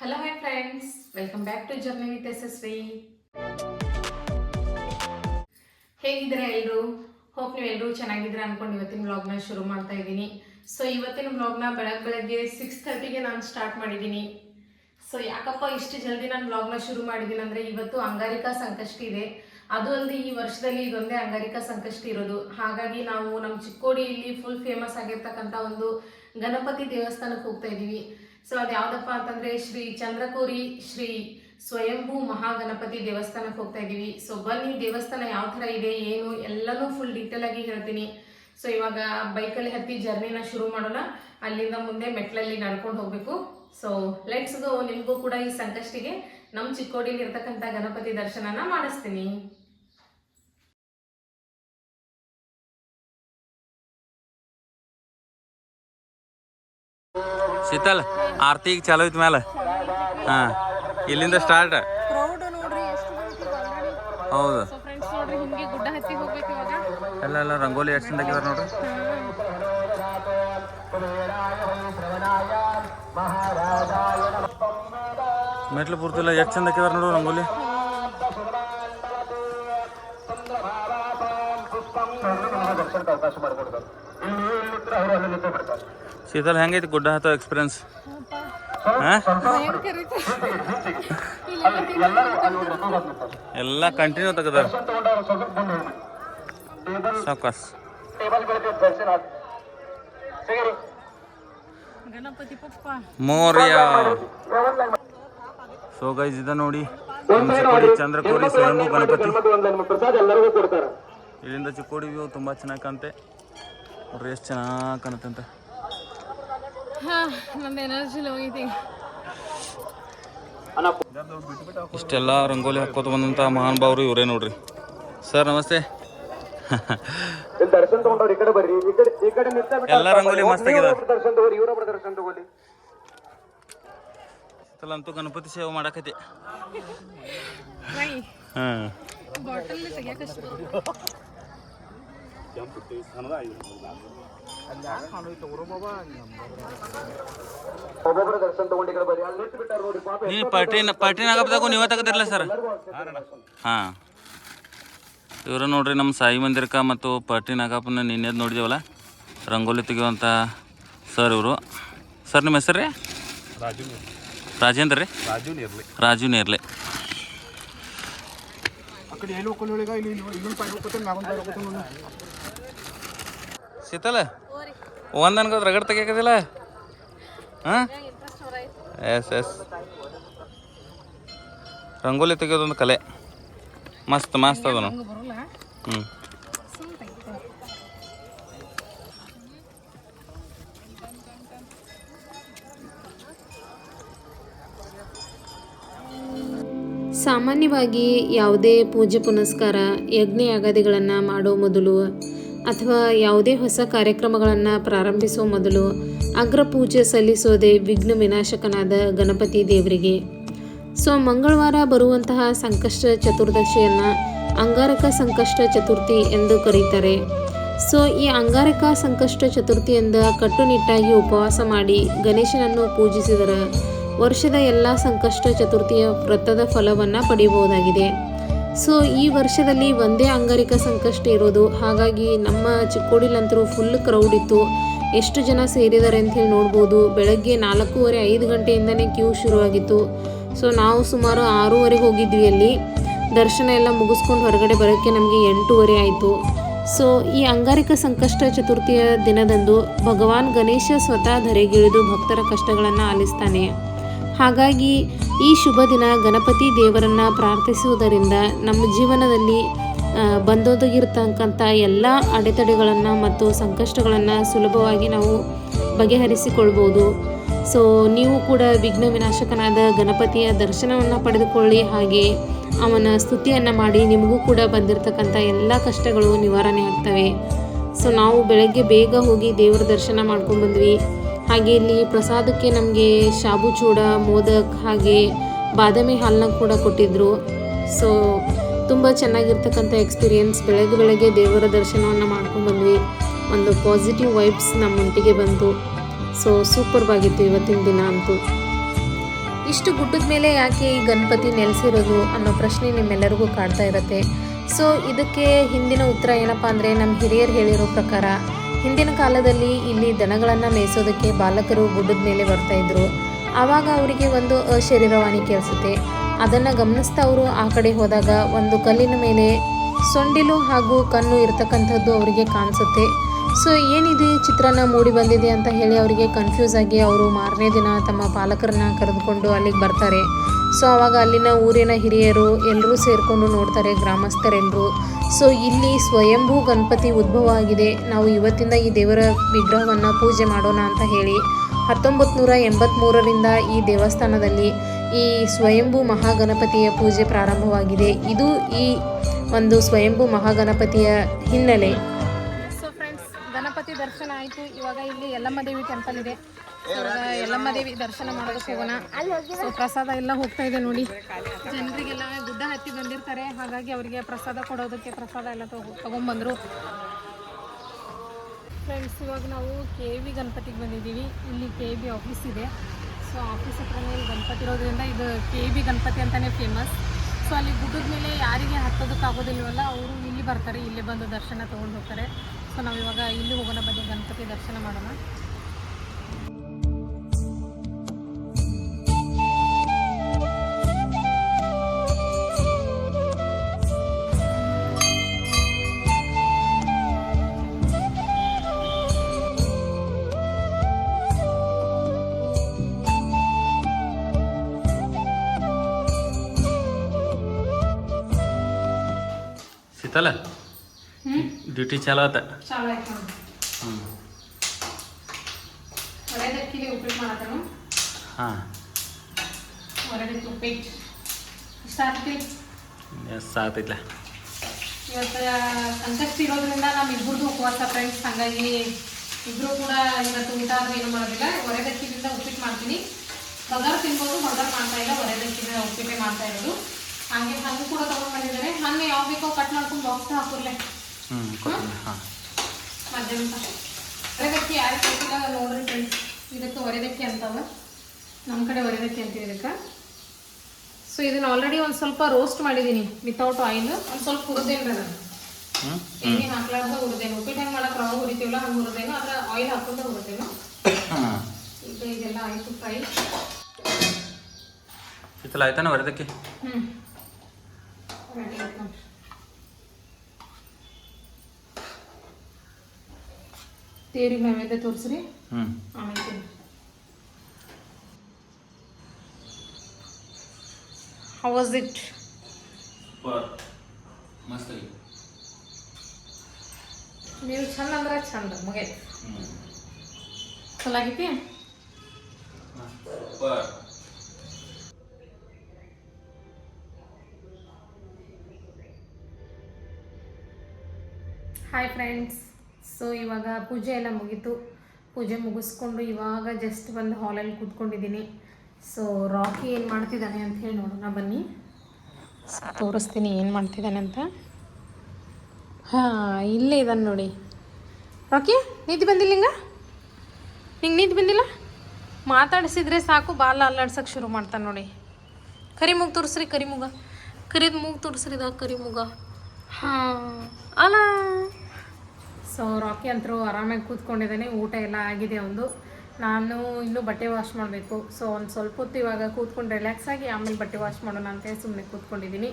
Hello hi friends welcome back to journey with S S V ಹೇಗಿದ್ದೀರಾ ಎಲ್ಲರೂ hope ನೀವು ಎಲ್ಲರೂ ಚೆನ್ನಾಗಿದ್ದೀರಾ ಅನ್ಕೊಂಡು ಇವತ್ತಿನ ವ್ಲಾಗ್ನ ಶುರು ಮಾಡ್ತಾ ಇದ್ದೀನಿ. ಸೊ ಇವತ್ತಿನ ವ್ಲಾಗ್ನ ಬೆಳಗ್ಗೆ ಬೆಳಗ್ಗೆ ಸಿಕ್ಸ್ ತರ್ಟಿಗೆ ನಾನು ಸ್ಟಾರ್ಟ್ ಮಾಡಿದ್ದೀನಿ. ಸೊ ಯಾಕಪ್ಪ ಇಷ್ಟು ಜಲ್ದಿ ನಾನು ವ್ಲಾಗ್ನ ಶುರು ಮಾಡಿದ್ದೀನಿ ಅಂದರೆ ಇವತ್ತು ಅಂಗಾರಿಕಾ ಸಂಕಷ್ಟಿ ಇದೆ. ಅದು ಅಲ್ಲದೆ ಈ ವರ್ಷದಲ್ಲಿ ಇದೊಂದೇ ಅಂಗಾರಿಕಾ ಸಂಕಷ್ಟ ಇರೋದು. ಹಾಗಾಗಿ ನಾವು ನಮ್ಮ ಚಿಕ್ಕೋಡಿಯಲ್ಲಿ ಫುಲ್ ಫೇಮಸ್ ಆಗಿರ್ತಕ್ಕಂಥ ಒಂದು ಗಣಪತಿ ದೇವಸ್ಥಾನಕ್ಕೆ ಹೋಗ್ತಾ ಇದ್ದೀವಿ. ಸೊ ಅದು ಯಾವ್ದಪ್ಪ ಅಂತಂದ್ರೆ ಶ್ರೀ ಚಂದ್ರಕೋರಿ ಶ್ರೀ ಸ್ವಯಂಭೂ ಮಹಾಗಣಪತಿ ದೇವಸ್ಥಾನಕ್ಕೆ ಹೋಗ್ತಾ ಇದ್ದೀವಿ ಸೊ ಬನ್ನಿ, ದೇವಸ್ಥಾನ ಯಾವ ಥರ ಇದೆ, ಏನು, ಎಲ್ಲನೂ ಫುಲ್ ಡೀಟೇಲ್ ಆಗಿ ಹೇಳ್ತೀನಿ. ಸೊ ಇವಾಗ ಬೈಕಲ್ಲಿ ಹತ್ತಿ ಜರ್ನಿನ ಶುರು ಮಾಡೋಣ. ಅಲ್ಲಿಂದ ಮುಂದೆ ಮೆಟ್ಲಲ್ಲಿ ನಡ್ಕೊಂಡು ಹೋಗ್ಬೇಕು. ಸೊ ಲೆಟ್ಸ್ ಗೋ ನಿಮಗೂ ಕೂಡ ಈ ಸಂಕಷ್ಟಿಗೆ ನಮ್ಮ ಚಿಕ್ಕೋಡಿಲಿ ಇರ್ತಕ್ಕಂಥ ಗಣಪತಿ ದರ್ಶನನ ಮಾಡಿಸ್ತೀನಿ. ಶೀತಲ್ ಆರ್ತಿ ಈಗ ಚಾಲೋ ಐತಿ ಮ್ಯಾಲ. ಹಾಂ ಇಲ್ಲಿಂದ ಸ್ಟಾರ್ಟ್ ಹೌದು. ಸೊ ಫ್ರೆಂಡ್ಸ್ ನೋಡ್ರಿ ಹಿಂಗೆ ಗುಡ್ಡ ಹತ್ತಿ ಹೋಗ್ಬೇಕು ಇವಾಗ. ಎಲ್ಲ ಎಲ್ಲ ರಂಗೋಲಿ ಎಷ್ಟು ಚಂದ ಹಾಕಿದಾರೆ ನೋಡ್ರಿ ಮೆಟ್ಲು ಪೂರ್ತಿಲ್ಲ ಎಷ್ಟು ಚಂದ ಹಾಕಿದಾರೆ ನೋಡು ರಂಗೋಲಿ ಶೀತಲ್, ಹೆಂಗೈತಿ ಗುಡ್ಡ ಹತ್ತೋ ಎಕ್ಸ್ಪೀರಿಯನ್ಸ್ ಎಲ್ಲ ಕಂಟಿನ್ಯೂ ಗಣಪತಿ ಪಪ್ಪ ಮೋರ್ಯ. ಸೊ ಇದ ನೋಡಿ. ಚಂದ್ರಕೋರಿ ಸ್ವಯಂಭೂ ಗಣಪತಿ. ಇಲ್ಲಿಂದ ಚಿಕ್ಕೋಡಿ ವ್ಯೂ ತುಂಬಾ ಚೆನ್ನಾಗಿ ಕಾಣುತ್ತೆ ನೋಡ್ರಿ, ಎಷ್ಟು ಚೆನ್ನಾಗಿ ಕಾಣುತ್ತೆ ಎನರ್ಜಿ ಇಷ್ಟೆಲ್ಲ ರಂಗೋಲಿ ಹಾಕೋತ ಬಂದಂಥ ಮಹಾನ್ ಭಾವರು ಇವರೇ ನೋಡ್ರಿ. ಸರ್ ನಮಸ್ತೆ. ಎಲ್ಲ ರಂಗೋಲಿ ಮಸ್ತ್ ಅಂತೂ ಗಣಪತಿ ಸೇವೆ ಮಾಡಕತಿ ಹಾಂ. ನೀನು ಪರ್ಟಿನ ಪರ್ಟಿನ ಆಗಪ್ಪ ನೀವೇ ತೆಗದಿರಲ್ಲ ಸರ್. ಹಾಂ. ಇವರು ನೋಡ್ರಿ ನಮ್ಮ ಸಾಯಿ ಮಂದಿರಕ ಮತ್ತು ಪಟ್ಟಿ ನಾಗಪ್ಪನ ನಿನ್ನೆದು ನೋಡಿದೇವಲ್ಲ? ರಂಗೋಲಿ ತೆಗೆಯುವಂಥ ಸರ್ ಇವರು. ಸರ್, ನಿಮ್ಮ ಹೆಸರು ರೀ? ರಾಜೇಂದ್ರ ರೀ? ರಾಜು ನಿರ್ಲಿ. ಶೀತಲ ಒಂದು ಅನ್ಕೋದು ರಗಡ್ ತೆಗಿಯಕದಿಲ್ಲ ಹಾಂ? ಎಸ್ ಎಸ್ ರಂಗೋಲಿ ತೆಗಿಯೋದೊಂದು ಕಲೆ. ಮಸ್ತ್ ಮಸ್ತ್ ಅದನು. ಹ್ಞೂ ಸಾಮಾನ್ಯವಾಗಿ ಯಾವುದೇ ಪೂಜೆ ಪುನಸ್ಕಾರ, ಯಜ್ಞ ಯಾಗಾದಿಗಳನ್ನು ಮಾಡೋ ಮೊದಲು ಅಥವಾ ಯಾವುದೇ ಹೊಸ ಕಾರ್ಯಕ್ರಮಗಳನ್ನು ಪ್ರಾರಂಭಿಸುವ ಮೊದಲು ಅಗ್ರ ಪೂಜೆ ಸಲ್ಲಿಸೋದೇ ವಿಘ್ನ ವಿನಾಶಕನಾದ ಗಣಪತಿ ದೇವರಿಗೆ. ಸೊ, ಮಂಗಳವಾರ ಬರುವಂತಹ ಸಂಕಷ್ಟ ಚತುರ್ದಶಿಯನ್ನು ಅಂಗಾರಕ ಸಂಕಷ್ಟ ಚತುರ್ಥಿ ಎಂದು ಕರೀತಾರೆ. ಸೊ, ಈ ಅಂಗಾರಕ ಸಂಕಷ್ಟ ಚತುರ್ಥಿಯಿಂದ ಕಟ್ಟುನಿಟ್ಟಾಗಿ ಉಪವಾಸ ಮಾಡಿ ಗಣೇಶನನ್ನು ಪೂಜಿಸಿದರೆ ವರ್ಷದ ಎಲ್ಲ ಸಂಕಷ್ಟ ಚತುರ್ಥಿಯ ವ್ರತದ ಫಲವನ್ನು ಪಡೆಯಬಹುದಾಗಿದೆ ಸೊ ಈ ವರ್ಷದಲ್ಲಿ ಒಂದೇ ಅಂಗಾರಿಕ ಸಂಕಷ್ಟ ಇರೋದು. ಹಾಗಾಗಿ ನಮ್ಮ ಚಿಕ್ಕೋಡಿಲಂತರೂ ಫುಲ್ ಕ್ರೌಡ್ ಇತ್ತು. ಎಷ್ಟು ಜನ ಸೇರಿದ್ದಾರೆ ಅಂತ ಹೇಳಿ ನೋಡ್ಬೋದು. ಬೆಳಗ್ಗೆ ನಾಲ್ಕೂವರೆ, ಐದು ಗಂಟೆಯಿಂದನೇ ಕ್ಯೂ ಶುರುವಾಗಿತ್ತು. ಸೊ ನಾವು ಸುಮಾರು ಆರೂವರೆಗೆ ಹೋಗಿದ್ವಿ ಅಲ್ಲಿ. ದರ್ಶನ ಎಲ್ಲ ಮುಗಿಸ್ಕೊಂಡು ಹೊರಗಡೆ ಬರೋಕ್ಕೆ ನಮಗೆ ಎಂಟೂವರೆ ಆಯಿತು. ಸೊ ಈ ಅಂಗಾರಿಕ ಸಂಕಷ್ಟ ಚತುರ್ಥಿಯ ದಿನದಂದು ಭಗವಾನ್ ಗಣೇಶ ಸ್ವತಃ ಧರೆಗಿಳಿದು ಭಕ್ತರ ಕಷ್ಟಗಳನ್ನು ಆಲಿಸ್ತಾನೆ. ಹಾಗಾಗಿ ಈ ಶುಭ ದಿನ ಗಣಪತಿ ದೇವರನ್ನು ಪ್ರಾರ್ಥಿಸುವುದರಿಂದ ನಮ್ಮ ಜೀವನದಲ್ಲಿ ಬಂದೊದಗಿರ್ತಕ್ಕಂಥ ಎಲ್ಲ ಅಡೆತಡೆಗಳನ್ನು ಮತ್ತು ಸಂಕಷ್ಟಗಳನ್ನು ಸುಲಭವಾಗಿ ನಾವು ಬಗೆಹರಿಸಿಕೊಳ್ಬೋದು. ಸೊ ನೀವು ಕೂಡ ವಿಘ್ನ ವಿನಾಶಕನಾದ ಗಣಪತಿಯ ದರ್ಶನವನ್ನು ಪಡೆದುಕೊಳ್ಳಿ. ಹಾಗೆ ಅವನ ಸ್ತುತಿಯನ್ನು ಮಾಡಿ ನಿಮಗೂ ಕೂಡ ಬಂದಿರತಕ್ಕಂಥ ಎಲ್ಲ ಕಷ್ಟಗಳು ನಿವಾರಣೆ ಆಗ್ತವೆ. ಸೊ ನಾವು ಬೆಳಗ್ಗೆ ಬೇಗ ಹೋಗಿ ದೇವರ ದರ್ಶನ ಮಾಡ್ಕೊಂಡು ಬಂದ್ವಿ. ಹಾಗೆ ಇಲ್ಲಿ ಪ್ರಸಾದಕ್ಕೆ ನಮಗೆ ಶಾಬು ಚೂಡ, ಮೋದಕ್ ಹಾಗೆ ಬಾದಾಮಿ ಹಾಲನ್ನ ಕೂಡ ಕೊಟ್ಟಿದ್ದರು ಸೊ ತುಂಬ ಚೆನ್ನಾಗಿರ್ತಕ್ಕಂಥ ಎಕ್ಸ್ಪೀರಿಯೆನ್ಸ್ ಬೆಳಗ್ಗೆ ಬೆಳಗ್ಗೆ ದೇವರ ದರ್ಶನವನ್ನು ಮಾಡ್ಕೊಂಡು ಬಂದ್ವಿ. ಒಂದು ಪಾಸಿಟಿವ್ ವೈಬ್ಸ್ ನಮ್ಮ ಒಟ್ಟಿಗೆ ಬಂತು ಸೊ ಸೂಪರ್ವಾಗಿತ್ತು ಇವತ್ತಿನ ದಿನ ಅಂತೂ. ಇಷ್ಟು ಗುಡ್ಡದ ಮೇಲೆ ಯಾಕೆ ಈ ಗಣಪತಿ ನೆಲೆಸಿರೋದು ಅನ್ನೋ ಪ್ರಶ್ನೆ ನಿಮ್ಮೆಲ್ಲರಿಗೂ ಕಾಡ್ತಾ ಇರುತ್ತೆ. ಸೊ ಇದಕ್ಕೆ ಹಿಂದಿನ ಉತ್ತರ ಏನಪ್ಪ ಅಂದರೆ ನಮ್ಮ ಹಿರಿಯರು ಹೇಳಿರೋ ಪ್ರಕಾರ ಹಿಂದಿನ ಕಾಲದಲ್ಲಿ ಇಲ್ಲಿ ದನಗಳನ್ನು ಮೇಯಿಸೋದಕ್ಕೆ ಬಾಲಕರು ಗುಡ್ಡದ ಮೇಲೆ ಬರ್ತಾ ಇದ್ರು. ಆವಾಗ ಅವರಿಗೆ ಒಂದು ಅಶರೀರವಾಣಿ ಕೇಳಿಸುತ್ತೆ. ಅದನ್ನು ಗಮನಿಸ್ತಾ ಅವರು ಆ ಕಡೆ ಹೋದಾಗ ಒಂದು ಕಲ್ಲಿನ ಮೇಲೆ ಸೊಂಡಿಲು ಹಾಗೂ ಕಣ್ಣು ಇರತಕ್ಕಂಥದ್ದು ಅವರಿಗೆ ಕಾಣಿಸುತ್ತೆ. ಸೊ ಏನಿದೆ? ಚಿತ್ರಾನ್ನ ಮೂಡಿ ಬಂದಿದೆ ಅಂತ ಹೇಳಿ ಅವರಿಗೆ ಕನ್ಫ್ಯೂಸ್ ಆಗಿ ಅವರು ಮಾರನೇ ದಿನ ತಮ್ಮ ಪಾಲಕರನ್ನ ಕರೆದುಕೊಂಡು ಅಲ್ಲಿಗೆ ಬರ್ತಾರೆ. ಸೊ ಆವಾಗ ಅಲ್ಲಿನ ಊರಿನ ಹಿರಿಯರು ಎಲ್ಲರೂ ಸೇರಿಕೊಂಡು ನೋಡ್ತಾರೆ ಗ್ರಾಮಸ್ಥರೆಲ್ಲರೂ ಸೊ ಇಲ್ಲಿ ಸ್ವಯಂಭೂ ಗಣಪತಿ ಉದ್ಭವ ಆಗಿದೆ. ನಾವು ಇವತ್ತಿಂದ ಈ ದೇವರ ವಿಗ್ರಹವನ್ನು ಪೂಜೆ ಮಾಡೋಣ ಅಂತ ಹೇಳಿ ಹತ್ತೊಂಬತ್ತು ನೂರ ಎಂಬತ್ತ್ಮೂರರಿಂದ ಈ ದೇವಸ್ಥಾನದಲ್ಲಿ ಈ ಸ್ವಯಂಭೂ ಮಹಾಗಣಪತಿಯ ಪೂಜೆ ಪ್ರಾರಂಭವಾಗಿದೆ. ಇದು ಈ ಒಂದು ಸ್ವಯಂಭೂ ಮಹಾಗಣಪತಿಯ ಹಿನ್ನೆಲೆ. ದರ್ಶನ ಆಯಿತು. ಇವಾಗ ಇಲ್ಲಿ ಯಲ್ಲಮ್ಮ ದೇವಿ ಟೆಂಪಲ್ ಇದೆ. ಯಲ್ಲಮ್ಮ ದೇವಿ ದರ್ಶನ ಮಾಡೋದಕ್ಕೆ ಹೋಗೋಣ. ಸೊ ಪ್ರಸಾದ ಎಲ್ಲ ಹೋಗ್ತಾ ಇದೆ ನೋಡಿ. ಜನರಿಗೆಲ್ಲ ಗುಡ್ಡ ಹತ್ತಿ ಬಂದಿರ್ತಾರೆ. ಹಾಗಾಗಿ ಅವರಿಗೆ ಪ್ರಸಾದ ಕೊಡೋದಕ್ಕೆ ಪ್ರಸಾದ ಎಲ್ಲ ತಗೊ ತಗೊಂಬಂದರು. ಫ್ರೆಂಡ್ಸ್ ಇವಾಗ ನಾವು ಕೆ ವಿ ಗಣಪತಿಗೆ ಬಂದಿದ್ದೀವಿ. ಇಲ್ಲಿ ಕೆ ಬಿ ಆಫೀಸ್ ಇದೆ. ಸೊ ಆಫೀಸ್ ಹತ್ರನೇ ಇಲ್ಲಿ ಗಣಪತಿ ಇರೋದ್ರಿಂದ ಇದು ಕೆ ಬಿ ಗಣಪತಿ ಅಂತಲೇ ಫೇಮಸ್ ಸೊ ಅಲ್ಲಿ ಗುಡ್ಡದ ಮೇಲೆ ಯಾರಿಗೆ ಹತ್ತೋದಕ್ಕೆ ಆಗೋದಿಲ್ವಲ್ಲ ಅವರು ಇಲ್ಲಿ ಬರ್ತಾರೆ. ಇಲ್ಲಿ ಬಂದು ದರ್ಶನ ತೊಗೊಂಡು ಹೋಗ್ತಾರೆ. ಸೊ ನಾವು ಇವಾಗ ಇಲ್ಲಿ ಹೋಗೋಣ ಬನ್ನಿ ಗಣಪತಿ ದರ್ಶನ ಮಾಡೋಣ. ಶೀತಲ? ಡ್ಯೂಟಿ ಚಾಲು ಆತ. ಚಾಲು ಆಯ್ತು. ಉಪ್ಪಿಟ್ಟು ಮಾಡತ್ತೇನು? ಹಾಂ. ಹೊರದಕ್ಕೆ ಉಪ್ಪಿಟ್ಟು. ಇಷ್ಟ ಆಗ್ತಿಲ್ಲ ಎಸ್ ಆತೈತ್ಲ ಇವತ್ತು ಸಂಕಷ್ಟ ಇರೋದ್ರಿಂದ ನಮ್ಮ ಇಬ್ಬರದು ಉಪವಾಸ ಫ್ರೆಂಡ್ಸ್ ಹಾಗಾಗಿ ಇಬ್ಬರು ಕೂಡ ಇವತ್ತು ಊಟ ಏನು ಮಾಡೋದಿಲ್ಲ. ಹೊರದಕ್ಕಿನಿಂದ ಉಪ್ಪಿಟ್ಟು ಮಾಡ್ತೀನಿ. ಬಗಾರ್ ತಿನ್ಬೋದು ಬಗಾರ್ ಮಾಡ್ತಾ ಇಲ್ಲ. ಉಪ್ಪಿಟ್ಟೆ ಮಾಡ್ತಾ ಇರೋದು. ಹಾಗೆ ಹಣ್ಣು ಕೂಡ ತೊಗೊಂಡು ಬಂದಿದ್ದಾರೆ. ಹಣ್ಣು ಯಾವ ಬೇಕೋ ಕಟ್ ಮಾಡ್ಕೊಂಡು ಬಾಕ್ಸ್ ಹಾಕೋರ್ಲೆ. ಮಧ್ಯಾಹ್ನ ಹೊರದಕ್ಕಿ ಯಾರು ಕೊಟ್ಟಿಲ್ಲ ನೋಡ್ರಿ ಇದಕ್ಕೆ ಒರೆದಕ್ಕೆ ಅಂತವ ನಮ್ಮ ಕಡೆ ಹೊರದಕ್ಕಿ ಅಂತೀವಿ ಇದಕ್ಕೆ ಸೊ ಇದನ್ನ ಆಲ್ರೆಡಿ ಒಂದು ಸ್ವಲ್ಪ ರೋಸ್ಟ್ ಮಾಡಿದ್ದೀನಿ ವಿತೌಟ್ ಆಯಿಲ್ ಒಂದು ಸ್ವಲ್ಪ ಹುರಿದೇನು ನಾನು ಹ್ಞೂ ಎಣ್ಣೆ ಹಾಕ್ಲಾರ್ದ ಹುರಿದೇನು ಉಪ್ಪಿಟ್ಟು ಹೆಂಗೆ ಮಾಡಕ್ಕೆ ರವೆ ಹುರಿತೀವಲ್ಲ ಹಂಗೆ ಹುರಿದೇನು ಅದ್ರ ಆಯಿಲ್ ಹಾಕೊಂಡು ಹುರಿದೇನು ಈಗ ಇದೆಲ್ಲ ಆಯಿತು ಫ್ರೈ ಶೀತಲ ಆಯ್ತಾನ ಒರೆದಕ್ಕೆ ಹ್ಞೂ ರೆಡಿ ಆಯ್ತು ನೋಡ್ರಿ ತೇರಿಗೆ ನೈವೇದ್ಯ ತೋರಿಸ್ರಿ ಹ್ಞೂ ಆಮೇಲೆ ತಿನ್ನಿ ಹೌ ವಾಸ್ ಇಟ್ ಮಸ್ತ್ ನೀವು ಚಂದ ಅಂದ್ರೆ ಚಂದ ಮುಗೈತೆ ಚಲೋ ಆಗೈತಿ ಹಾಯ್ ಫ್ರೆಂಡ್ಸ್ ಸೊ ಇವಾಗ ಪೂಜೆ ಎಲ್ಲ ಮುಗೀತು. ಪೂಜೆ ಮುಗಿಸ್ಕೊಂಡು ಇವಾಗ ಜಸ್ಟ್ ಬಂದು ಹಾಲಲ್ಲಿ ಕೂತ್ಕೊಂಡಿದ್ದೀನಿ. ಸೊ ರಾಕಿ ಏನು ಮಾಡ್ತಿದ್ದಾನೆ ಅಂತ ಹೇಳಿ ನೋಡೋಣ ಬನ್ನಿ. ತೋರಿಸ್ತೀನಿ ಏನು ಮಾಡ್ತಿದ್ದಾನೆ ಅಂತ. ಹಾಂ, ಇಲ್ಲೇ ಇದ್ದಾನೆ ನೋಡಿ. ರಾಕಿ ನಿದ್ದು ಬಂದಿಲ್ಲ ಹಿಂಗ ನಿಂಗೆ ನಿದ್ದು ಬಂದಿಲ್ಲ? ಮಾತಾಡಿಸಿದ್ರೆ ಸಾಕು, ಬಾಲ ಅಲ್ಲಾಡ್ಸೋಕ್ಕೆ ಶುರು ಮಾಡ್ತಾನೆ ನೋಡಿ. ಕರಿ ಮೂಗು ತೋರಿಸ್ರಿ, ಕರಿ ಮೂಗ. ಕರಿದ ಮೂಗು ತೋರಿಸ್ರಿ ಕರಿ ಹಾಂ ಅಲ್ಲ ಸೊ ರಾಕಿ ಅಂತರೂ ಆರಾಮಾಗಿ ಕೂತ್ಕೊಂಡಿದ್ದಾನೆ. ಊಟ ಎಲ್ಲ ಆಗಿದೆ ಒಂದು. ನಾನು ಇನ್ನೂ ಬಟ್ಟೆ ವಾಶ್ ಮಾಡಬೇಕು. ಸೊ ಒಂದು ಸ್ವಲ್ಪ ಹೊತ್ತು ಇವಾಗ ಕೂತ್ಕೊಂಡು ರಿಲ್ಯಾಕ್ಸ್ ಆಗಿ ಆಮೇಲೆ ಬಟ್ಟೆ ವಾಶ್ ಮಾಡೋಣ ಅಂತೇಳಿ ಸುಮ್ಮನೆ ಕೂತ್ಕೊಂಡಿದ್ದೀನಿ.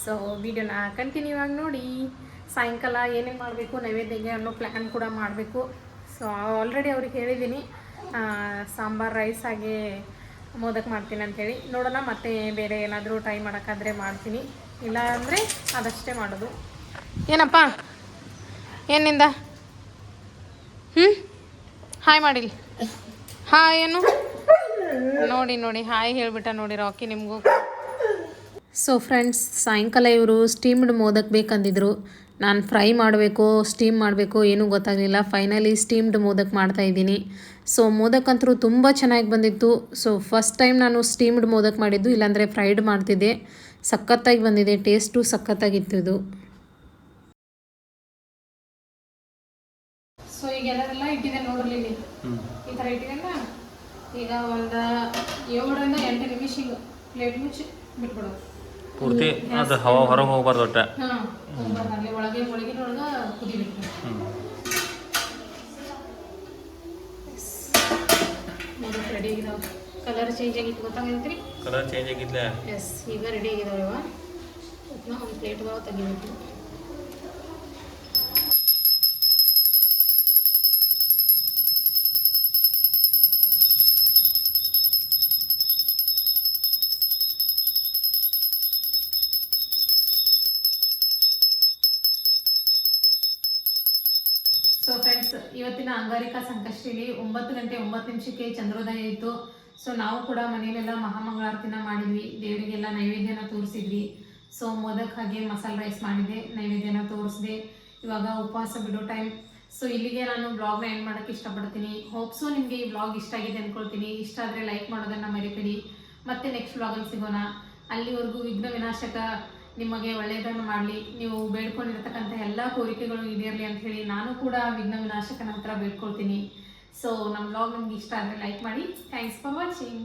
ಸೊ ವಿಡಿಯೋನ ಕಂಟಿನ್ಯೂ ಆಗಿ ನೋಡಿ. ಸಾಯಂಕಾಲ ಏನೇನು ಮಾಡಬೇಕು, ನೈವೇದ್ಯಗೆ ಅನ್ನೋ ಪ್ಲ್ಯಾನ್ ಕೂಡ ಮಾಡಬೇಕು. ಸೊ ಆಲ್ರೆಡಿ ಅವ್ರಿಗೆ ಹೇಳಿದ್ದೀನಿ. ಸಾಂಬಾರು ರೈಸ್ ಆಗಿ ಮೋದಕ್ ಮಾಡ್ತೀನಿ ಅಂಥೇಳಿ ನೋಡೋಣ, ಮತ್ತೆ ಬೇರೆ ಏನಾದರೂ ಟ್ರೈ ಮಾಡೋಕ್ಕಾದರೆ ಮಾಡ್ತೀನಿ. ಇಲ್ಲ ಅಂದರೆ ಅದಷ್ಟೇ ಮಾಡೋದು. ಏನಪ್ಪ? ಏನಿಂದ ಹ್ಞೂ ಹಾಯ್ ಮಾಡಿಲ್ಲ ಹಾಯ್ ಏನು ನೋಡಿ ನೋಡಿ ಹಾಯ್ ಹೇಳ್ಬಿಟ್ಟ ನೋಡಿ ರಾಕಿ ನಿಮಗೂ. ಸೊ ಫ್ರೆಂಡ್ಸ್ ಸಾಯಂಕಾಲ ಇವರು ಸ್ಟೀಮ್ಡ್ ಮೋದಕ್ ಬೇಕಂದಿದ್ರು. ನಾನು ಫ್ರೈ ಮಾಡಬೇಕು ಸ್ಟೀಮ್ ಮಾಡಬೇಕು, ಏನೂ ಗೊತ್ತಾಗಲಿಲ್ಲ. ಫೈನಲಿ ಸ್ಟೀಮ್ಡ್ ಮೋದಕ್ ಮಾಡ್ತಾ ಇದ್ದೀನಿ. ಸೊ ಮೋದಕ್ ಅಂತರೂ ತುಂಬ ಚೆನ್ನಾಗಿ ಬಂದಿತ್ತು. ಸೊ ಫಸ್ಟ್ ಟೈಮ್ ನಾನು ಸ್ಟೀಮ್ಡ್ ಮೋದಕ್ ಮಾಡಿದ್ದು, ಇಲ್ಲಾಂದರೆ ಫ್ರೈಡ್ ಮಾಡ್ತಿದ್ದೆ. ಸಖತ್ತಾಗಿ ಬಂದಿದೆ ಟೇಸ್ಟು ಸಖತ್ತಾಗಿತ್ತು ಇದು. ಸೊ ಈಗ ಎಲ್ಲರೆಲ್ಲ ಇಟ್ಟಿದೆ ನೋಡ್ರಿ ಇಲ್ಲಿ. ಈ ಥರ ಇಟ್ಟಿದೆ ಈಗ ಒಂದು ಏಳರಿಂದ ಎಂಟು ನಿಮಿಷ ಹಿಂಗೆ ಪ್ಲೇಟ್ ಮುಚ್ಚಿ ಬಿಟ್ಬಿಡೋದು. ಪೂರ್ತಿ ಅದು ಹವಾ ಹೊರಗೆ ಹೋಗ್ಬಾರ್ದು ಒಟ್ಟ ಹಾಂ ಅಲ್ಲಿ ಒಳಗೆ ಒಳಗಿನೊಳಗೆ ಕುದಿಬೇಕು ನೋಡಿ ರೆಡಿ ಆಗಿದಾವೆ. ಕಲರ್ ಚೇಂಜ್ ಆಗಿತ್ತು ಗೊತ್ತಾಗೈತ್ರಿ? ಕಲರ್ ಚೇಂಜ್ ಆಗಿದ್ಲೆ ಎಸ್ ಈಗ ರೆಡಿ ಆಗಿದಾವೆ ಇವ. ಒಂದು ಒಂದು ಪ್ಲೇಟ್ಗೆ ತೆಗಿಬೇಕು. ಇವತ್ತಿನ ಅಂಗಾರಿಕಾ ಸಂಕಷ್ಟಿಲಿ ಒಂಬತ್ತು ಗಂಟೆ ಒಂಬತ್ತು ನಿಮಿಷಕ್ಕೆ ಚಂದ್ರೋದಯ ಇತ್ತು. ಸೊ ನಾವು ಕೂಡ ಮನೆಯಲ್ಲೆಲ್ಲ ಮಹಾಮಂಗಳಾರತಿನ ಮಾಡಿದ್ವಿ. ದೇವರಿಗೆಲ್ಲ ನೈವೇದ್ಯನ ತೋರಿಸಿದ್ವಿ. ಸೊ ಮೋದಕ್ ಹಾಗೆ ಮಸಾಲೆ ರೈಸ್ ಮಾಡಿದೆ ನೈವೇದ್ಯನ ತೋರಿಸಿದೆ. ಇವಾಗ ಉಪವಾಸ ಬಿಡೋ ಟೈಮ್ ಸೊ ಇಲ್ಲಿಗೆ ನಾನು ಬ್ಲಾಗ್ನ ಎಂಡ್ ಮಾಡೋಕ್ಕೆ ಇಷ್ಟಪಡ್ತೀನಿ. ಹೋಪ್ಸು ನಿಮಗೆ ಈ ಬ್ಲಾಗ್ ಇಷ್ಟ ಆಗಿದೆ ಅಂದ್ಕೊಳ್ತೀನಿ ಇಷ್ಟ ಆದರೆ ಲೈಕ್ ಮಾಡೋದನ್ನು ಮರಿಬೇಡಿ. ಮತ್ತೆ ನೆಕ್ಸ್ಟ್ ಬ್ಲಾಗಲ್ಲಿ ಸಿಗೋಣ. ಅಲ್ಲಿವರೆಗೂ ವಿಘ್ನ ವಿನಾಶಕ ನಿಮಗೆ ಒಳ್ಳೆಯದನ್ನು ಮಾಡಲಿ, ನೀವು ಬೇಡ್ಕೊಂಡಿರ್ತಕ್ಕಂಥ ಎಲ್ಲ ಕೋರಿಕೆಗಳು ಈಡೇರಲಿ ಅಂತ ಹೇಳಿ ನಾನು ಕೂಡ ವಿಘ್ನ ವಿನಾಶಕನ ಹತ್ರ ಬೇಡ್ಕೊಳ್ತೀನಿ. ಸೊ ನಮ್ಮ ಬ್ಲಾಗ್ ನಿಮ್ಗೆ ಇಷ್ಟ ಆದರೆ ಲೈಕ್ ಮಾಡಿ. Thanks for watching